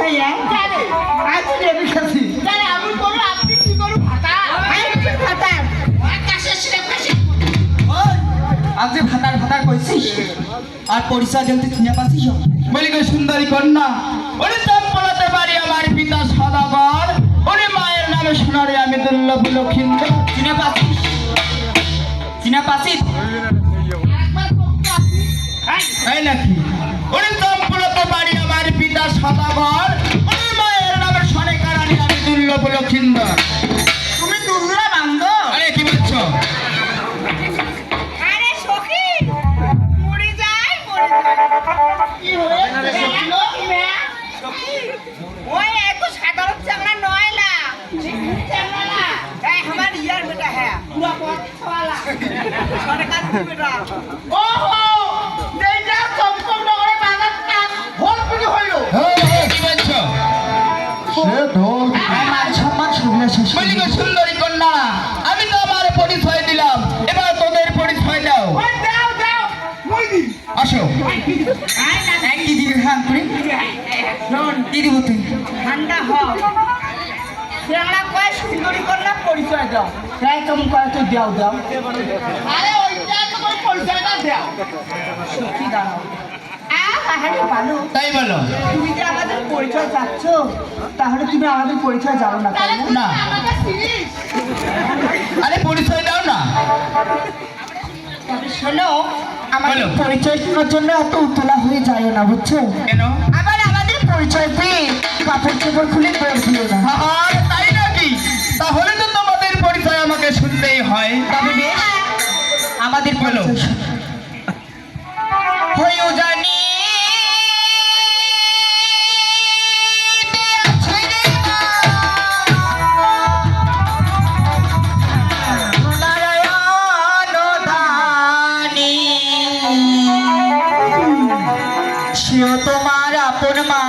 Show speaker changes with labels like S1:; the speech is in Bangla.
S1: ভাইয়া? আমি আর পরিচয় দিতে চিনে পাচ্ছিস?
S2: বলি কে সুন্দরী কন্যা উনি পড়াতে পারি আমার পিতা সদাগর। উনি মায়ের নামে শোনারে আমি দুর্লভ লক্ষিন্দ
S1: চিনে পাচ্ছিস? চিনে পাচ্ছিস?
S2: নাকি? উনি তো মায়ের নামে আমি দুর্লভ
S1: তুমি দুর্গা বান্ধ
S2: আরে কি বলছো?
S3: আরে সখী মরে যায় মরে যায় কি হয়েছে? সখী? ওই এত সাধারণ চাংড়া নয় না? আমার ইয়ার বেটা হ্যাঁ। পুরা পথ সরকার বেটা। ওহো!
S1: আমার সম্মান
S2: সুন্দরী কন্যা আমি তো আমার পরিচয় দিলাম। এবার তোদের পরিচয় দাও।
S3: দাও দাও। মই দি
S2: আসো।
S1: এক কি দিবি? হ্যাঁ করে। কি দিব তুই?
S3: ঠান্ডা হও কয় সুন্দরী কন্যা পরিচয় দাও? প্রায় কম করে তো দাও দাও। আরে ওইটা তো করে পরিচয়টা দাও। সত্যি দাঁড়াও। আরে ভালো।
S2: তাই বলো।
S3: তুমি যে আমাদের পরিচয় চাচ্ছ তাহলে তুমি আমাদের পরিচয় জানো না তাই না?
S2: না। আরে পরিচয় দাও না।
S3: শোনো
S1: আমাদের পরিচয় শোনার জন্য এত উতলা হয়ে যায় না বুঝছ?
S2: কেন?
S1: আবার আমাদের পরিচয় পেয়ে কাপড় চোপড় খুলে বের দিও না।
S2: আর তাই নাকি? তাহলে তো তোমাদের পরিচয় আমাকে শুনতেই হয়।
S1: তবে বেশ। আমাদের
S2: বলো।
S1: পরিচয় আমার আপন মা